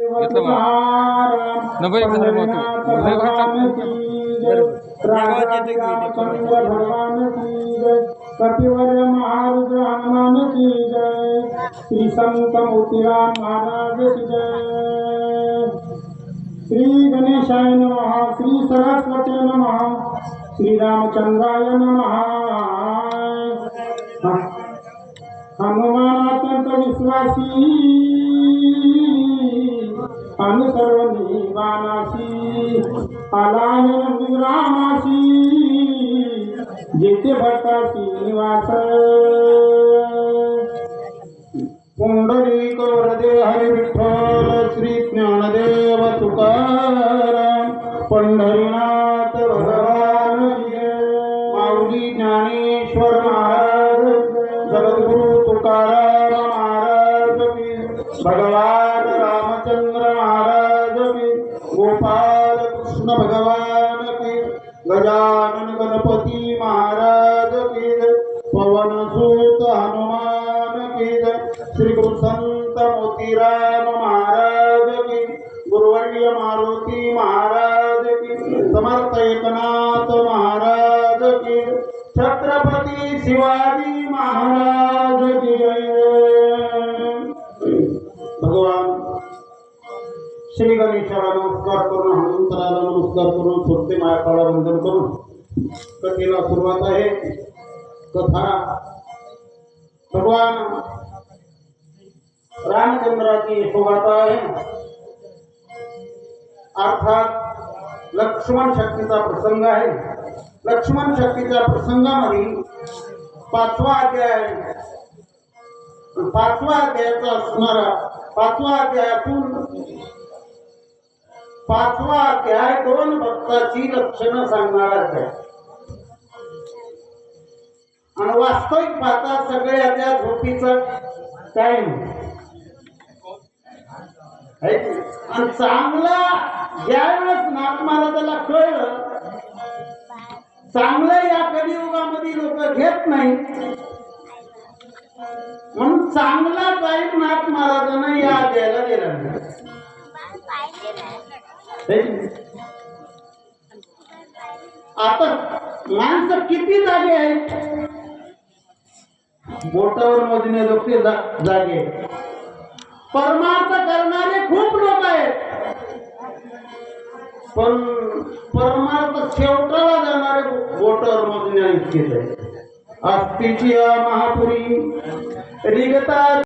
घेतलं नव्वद एक हज़ार महत्व लय कपिवर महारुद्र हनुमान की जय श्री संत मोतीराम महाराज की जय श्री गणेशाय नमः। श्री सरस्वती नमः। श्री रामचंद्राय नमः। हनुमान अत्यंत विश्वासी अनुसर्व निवानासी आलाय रामासी जेथे भक्तासी निवास पुंडलिक वरदे हरी विठ्ठल श्री ज्ञानदेव तुकाराम पंढरीनाथ भगवान माऊली ज्ञानेश्वर महाराज जगद्गुरु तुकाराम महाराज भगवान कृष्ण भगवान की गजानन गणपती महाराज की पवन सूत हनुमान की श्री गुरु संत मोतीराम महाराज की गुरुवर्य मारुती महाराज की समर्थ एकनाथ महाराज की छत्रपती शिवाजी महाराज की जय भगवान श्री गणेशाला नमस्कार करून हनुमंतराला नमस्कार करून सोडते मायापाला वंदन करून कथेला सुरुवात आहे. कथा. भगवान रामचंद्राची यशोगाथा आहे. अर्थात लक्ष्मण शक्तीचा प्रसंग आहे. लक्ष्मण शक्तीच्या प्रसंगामध्ये पाचवा अध्याय आहे. पाचवा अध्यायाचा असणारा पाचवा अध्यायातून पाचवा अध्याय दोन भक्ताची लक्षणं सांगणारा अध्याय आणि वास्तविक पाहता सगळ्या त्या झोपीचा टाइम आणि चांगला ज्यावेळेस नाथ मारा त्याला कळलं चांगलं या कलियुगामध्ये लोक घेत नाही. म्हणून चांगला टाईम नाथ महाराजांना या द्यायला दिला नाही? माणसं किती जागे बोटावर जागे। परमार्थ करणारे खूप लोक आहेत पण परमार्थ शेवटाला जाणारे बोटावर मोजण्या इतकेच आस्तीची महापुरी, रिगता